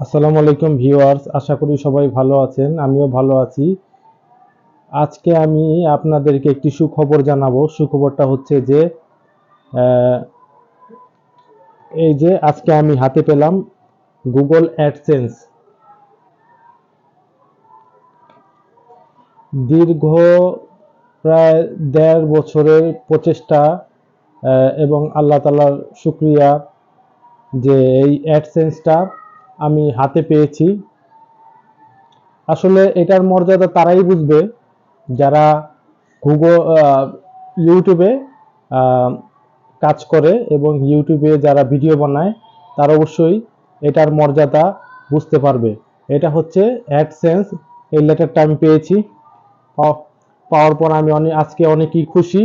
আসসালামু আলাইকুম ভিউয়ার্স, আশা করি সবাই ভালো আছেন, আমিও ভালো আছি। আজকে আমি আপনাদেরকে একটি সুখবর জানাব। সুখবরটা হচ্ছে যে এই যে আজকে আমি হাতে পেলাম গুগল অ্যাডসেন্স দীর্ঘ প্রায় দেড় বছরের প্রচেষ্টা এবং আল্লাহ তালার শুক্রিয়া যে এই অ্যাডসেন্সটা আমি হাতে পেয়েছি। আসলে এটার মর্যাদা তারাই বুঝবে যারা গুগল ইউটিউবে কাজ করে এবং ইউটিউবে যারা ভিডিও বানায়, তারা অবশ্যই এটার মর্যাদা বুঝতে পারবে। এটা হচ্ছে অ্যাডসেন্স এই লেটারটা আমি পেয়েছি। পাও- পাওয়ার পর আমি অনেক আজকে অনেকই খুশি।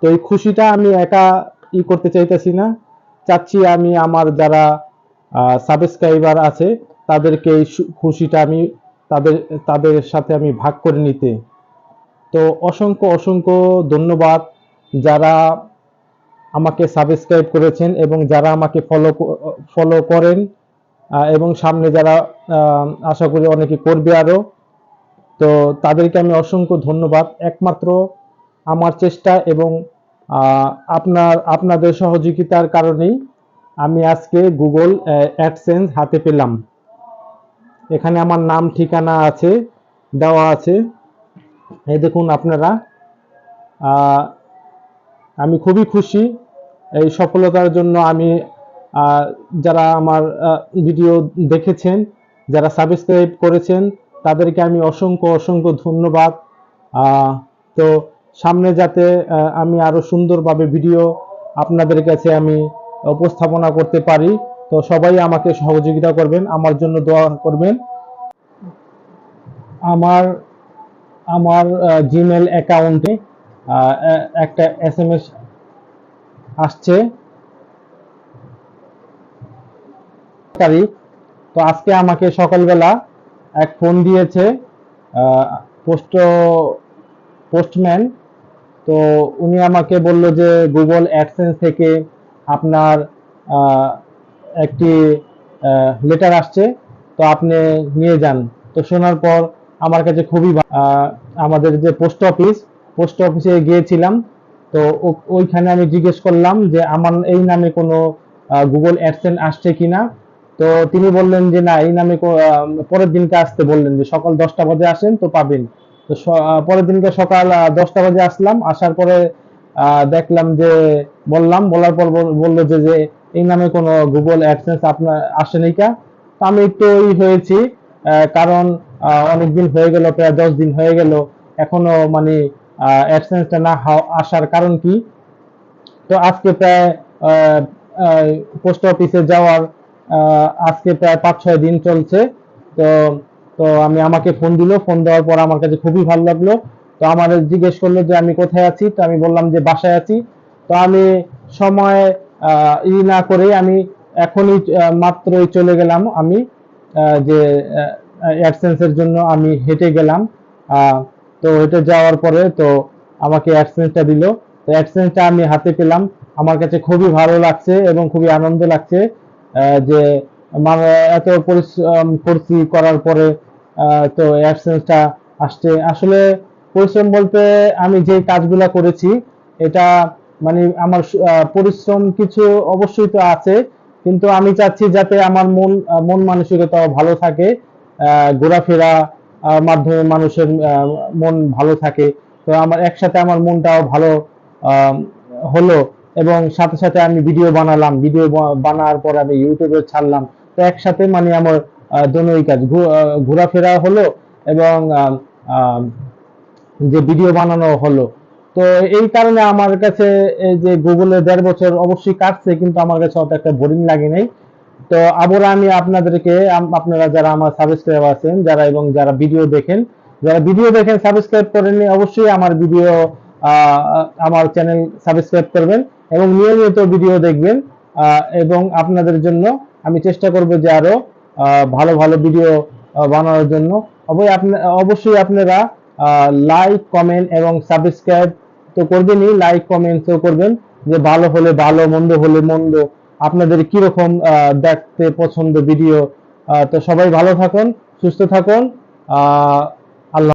তো এই খুশিটা আমি একা ই করতে চাইতেছি না। চাচ্ছি আমি আমার যারা সাবস্ক্রাইবার আছে, তাদেরকে এই খুশিটা আমি তাদের তাদের সাথে আমি ভাগ করে নিতে। তো অসংখ্য অসংখ্য ধন্যবাদ যারা আমাকে সাবস্ক্রাইব করেছেন এবং যারা আমাকে ফলো ফলো করেন এবং সামনে যারা আশা করি অনেকে করবে আরও তো তাদেরকে আমি অসংখ্য ধন্যবাদ। একমাত্র আমার চেষ্টা এবং আপনার, আপনাদের সহযোগিতার কারণেই আমি আজকে গুগল অ্যাডসেন্স হাতে পেলাম। এখানে আমার নাম, ঠিকানা আছে, দেওয়া আছে। এই দেখুন আপনারা। আমি খুবই খুশি। এই সফলতার জন্য আমি যারা আমার ভিডিও দেখেছেন, যারা সাবস্ক্রাইব করেছেন, তাদেরকে আমি অসংখ্য অসংখ্য ধন্যবাদ। তো সামনে যাতে আমি আরও সুন্দরভাবে ভিডিও আপনাদের কাছে আমি উপস্থাপনা করতে পারি। তো সবাই আমাকে সহযোগিতা করবেন, আমার জন্য দোয়া করবেন। আমার আমার জিমেল অ্যাকাউন্টে একটা এস এম এস আসছে। তো আজকে আমাকে সকালবেলা এক ফোন দিয়েছে পোস্ট, পোস্টম্যান। তো উনি আমাকে বলল যে গুগল অ্যাডসেন্স থেকে আপনার একটি লেটার আসছে, তো আপনি নিয়ে যান। তো শোনার পর আমার কাছে খুবই আমাদের যে পোস্ট অফিস পোস্ট অফিসে গিয়েছিলাম, তো ওইখানে আমি জিজ্ঞেস করলাম যে আমার এই নামে কোনো গুগল অ্যাডসেন্স আসছে কিনা? তো তিনি বললেন যে না, এই নামে পরের দিনকে আসতে বললেন যে সকাল দশটা বাজে আসেন তো পাবেন। তো পরের দিনকে সকাল দশটা বাজে আসলাম, আসার পরে দেখলাম যে, বললাম, বলার পর বল- বলল যে যে এই নামে কোনো গুগল অ্যাডসেন্স আপনার আসেনি কা? আমি একটু ই হয়েছি কারণ অনেকদিন হয়ে গেল, প্রায় দশ দিন হয়ে গেল, এখনও মানে অ্যাডসেন্সটা না আসার কারণ কি? তো আজকে প্রায় পোস্ট অফিসে যাওয়ার আজকে প্রায় পাঁচ ছয় দিন চলছে, তো তো আমি আমাকে ফোন দিল, ফোন দেওয়ার পর আমার কাছে খুবই ভালো লাগল তো আমার জিজ্ঞেস করল যে আমি কোথায় আছি? তো আমি বললাম যে বাসায় আছি। তো আমি সময় ই না করে আমি এখনই মাত্রই চলে গেলাম আমি যে অ্যাডসেন্সের জন্য আমি হেঁটে গেলাম। তো হেঁটে যাওয়ার পরে তো আমাকে অ্যাডসেন্সটা দিল। তো অ্যাডসেন্সটা আমি হাতে পেলাম। আমার কাছে খুবই ভালো লাগছে এবং খুবই আনন্দ লাগছে যে মানে এত পরিশ্রম করছি করার পরে তো অ্যাডসেন্সটা আসছে। আসলে পরিশ্রম বলতে আমি যে কাজগুলা করেছি, এটা মানে আমার পরিশ্রম কিছু অবশ্যই তো আছে, কিন্তু আমি চাচ্ছি যাতে আমার মন মন মানসিকতাও ভালো থাকে ঘোরাফেরা মাধ্যমে মানুষের মন ভালো থাকে। তো আমার একসাথে আমার মনটাও ভালো হলো এবং সাথে সাথে আমি ভিডিও বানালাম, ভিডিও বানার পর আমি ইউটিউবে ছাড়লাম। তো একসাথে মানে আমার দোনোই কাজ ঘোরাফেরা হলো এবং যে ভিডিও বানানো হলো। তো এই কারণে আমার কাছে এই যে গুগলে দেড় বছর অবশ্যই কাটছে, কিন্তু আমার কাছে অত একটা বোরিং লাগে নাই। তো আবার আমি আপনাদেরকে আপনারা যারা আমার সাবস্ক্রাইব আছেন, যারা এবং যারা ভিডিও দেখেন, যারা ভিডিও দেখেন সাবস্ক্রাইব করেননি অবশ্যই আমার ভিডিও আমার চ্যানেল সাবস্ক্রাইব করবেন এবং নিয়মিত ভিডিও দেখবেন। এবং আপনাদের জন্য আমি চেষ্টা করব যে আরও ভালো ভালো ভিডিও বানানোর জন্য। অবশ্যই আপনি অবশ্যই আপনারা লাইক কমেন্ট এবং সাবস্ক্রাইব তো করবেনই লাইক কমেন্টও করবেন যে ভালো হলে ভালো মন্দ হলে মন্দ আপনাদের কীরকম দেখতে পছন্দ ভিডিও তো সবাই ভালো থাকুন সুস্থ থাকুন আহ,